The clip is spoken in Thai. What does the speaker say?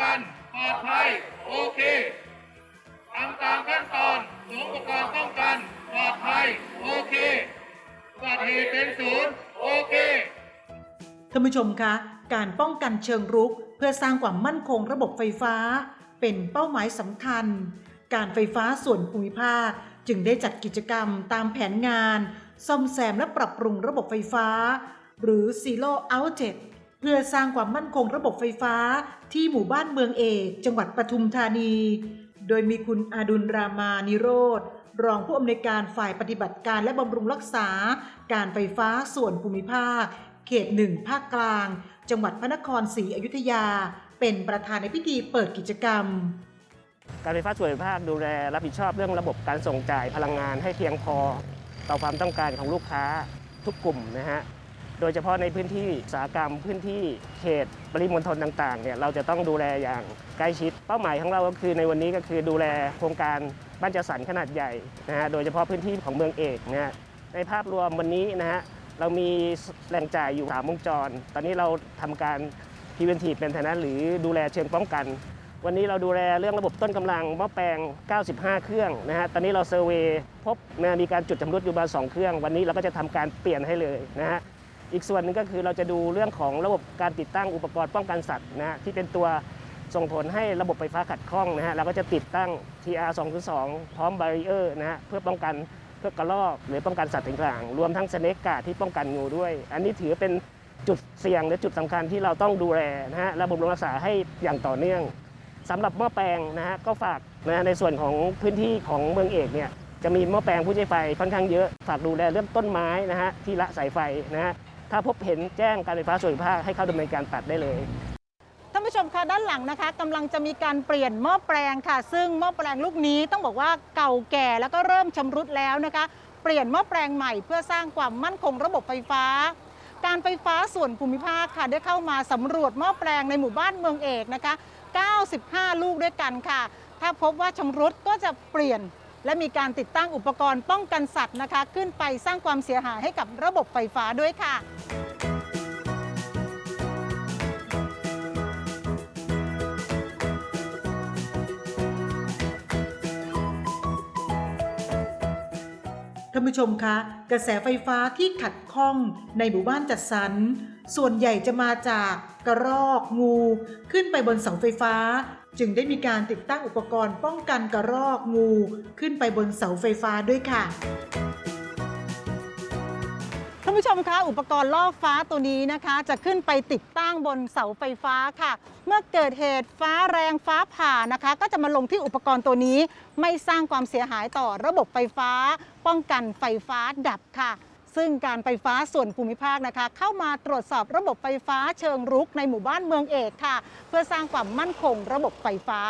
กันปลอดภัยโอเคทำตามขั้นตอนสวมอุปกรณ์ป้องกันปลอดภัยโอเคอุบัติเหตุเป็นศูนย์โอเคท่านผู้ชมคะ การป้องกันเชิงรุก เพื่อสร้างความมั่นคงระบบไฟฟ้า เป็นเป้าหมายสำคัญ การไฟฟ้าส่วนภูมิภาค จึงได้จัดกิจกรรมตามแผนงาน ซ่อมแซมและปรับปรุงระบบไฟฟ้า หรือ Zero Outage เพื่อสร้างความมั่นคงระบบไฟฟ้าที่หมู่บ้านเมืองเอก จังหวัดปทุมธานี โดยมีคุณอาดุลรามานิโรธรองผู้อำนวยการฝ่ายปฏิบัติการและบำรุงรักษา การไฟฟ้าส่วนภูมิภาค เขตหนึ่งภาคกลาง จังหวัดพระนครศรีอยุธยา เป็นประธานในพิธีเปิดกิจกรรม การไฟฟ้าส่วนภูมิภาคดูแลรับผิดชอบเรื่องระบบการส่งจ่ายพลังงานให้เพียงพอ ต่อความต้องการของลูกค้าทุกกลุ่มนะฮะ โดยเฉพาะในพื้นที่อุตสาหกรรมพื้นที่เขตปริมณฑลต่างๆเนี่ยเราจะต้องดูแลอย่างใกล้ชิด เป้าหมายของเราก็คือในวันนี้ก็คือดูแลโครงการบ้านจัดสรรขนาดใหญ่นะฮะโดยเฉพาะพื้นที่ของเมืองเอกนะฮะในภาพรวมวันนี้นะฮะเรามีแหล่งจ่ายอยู่3วงจร ตอนนี้เราทำการ preventive maintenance หรือดูแลเชิงป้องกัน วันนี้เราดูแลเรื่องระบบต้นกำลังหม้อแปลง 95 เครื่องนะฮะ ตอนนี้เราเซอร์เวย์พบนะมีการจุดชำรุดอยู่ประมาณ2เครื่อง วันนี้เราก็จะทำการเปลี่ยนให้เลยนะฮะ อีกส่วนหนึ่งก็คือเราจะดูเรื่องของระบบการติดตั้งอุปกรณ์ป้องกันสัตว์นะฮะที่เป็นตัวส่งผลให้ระบบไฟฟ้าขัดข้องนะฮะเราก็จะติดตั้ง TR 2 2พร้อมบารีเออร์นะฮะเพื่อป้องกันเพื่อกระรอกหรือป้องกันสัตว์ต่างๆ รวมทั้งสเนกกาดที่ป้องกันงูด้วย อันนี้ถือเป็นจุดเสี่ยงหรือจุดสำคัญที่เราต้องดูแลนะฮะระบบรักษาให้อย่างต่อเนื่องสำหรับหม้อแปลงนะฮะก็ฝากนะฮะในส่วนของพื้นที่ของเมืองเอกเนี่ยจะมีหม้อแปลงผู้ใช้ไฟค่อนข้างเยอะ ฝากดูแลเรื่องต้นไม้นะฮะที่ละสายไฟนะฮะ ถ้าพบเห็นแจ้งการไฟฟ้าส่วนภูมิภาคให้เข้าดำเนินการตัดได้เลย ท่านผู้ชมคะด้านหลังนะคะกำลังจะมีการเปลี่ยนหม้อแปลงค่ะ ซึ่งหม้อแปลงลูกนี้ต้องบอกว่าเก่าแก่แล้วก็เริ่มชำรุดแล้วนะคะ เปลี่ยนหม้อแปลงใหม่เพื่อสร้างความมั่นคงระบบไฟฟ้า การไฟฟ้าส่วนภูมิภาคค่ะได้เข้ามาสำรวจหม้อแปลงในหมู่บ้านเมืองเอกนะคะ 95 ลูกด้วยกันค่ะ ถ้าพบว่าชำรุดก็จะเปลี่ยน และมีการติดตั้งอุปกรณ์ป้องกันสัตว์นะคะ ขึ้นไปสร้างความเสียหายให้กับระบบไฟฟ้าด้วยค่ะานผู้ชมคะ กระแสไฟฟ้าที่ขัดข้องในหมู่บ้านจัดสรร ส่วนใหญ่จะมาจากกระรอกงู ขึ้นไปบนเสาไฟฟ้า จึงได้มีการติดตั้งอุปกรณ์ป้องกันกระรอกงู ขึ้นไปบนเสาไฟฟ้าด้วยค่ะ ผู้ชมคะอุปกรณ์ล่อฟ้าตัวนี้นะคะ จะขึ้นไปติดตั้งบนเสาไฟฟ้าค่ะ เมื่อเกิดเหตุฟ้าแรงฟ้าผ่านะคะ ก็จะมาลงที่อุปกรณ์ตัวนี้ ไม่สร้างความเสียหายต่อระบบไฟฟ้า ป้องกันไฟฟ้าดับค่ะ ซึ่งการไฟฟ้าส่วนภูมิภาคนะคะ เข้ามาตรวจสอบระบบไฟฟ้าเชิงรุกในหมู่บ้านเมืองเอกค่ะ เพื่อสร้างความมั่นคงระบบไฟฟ้า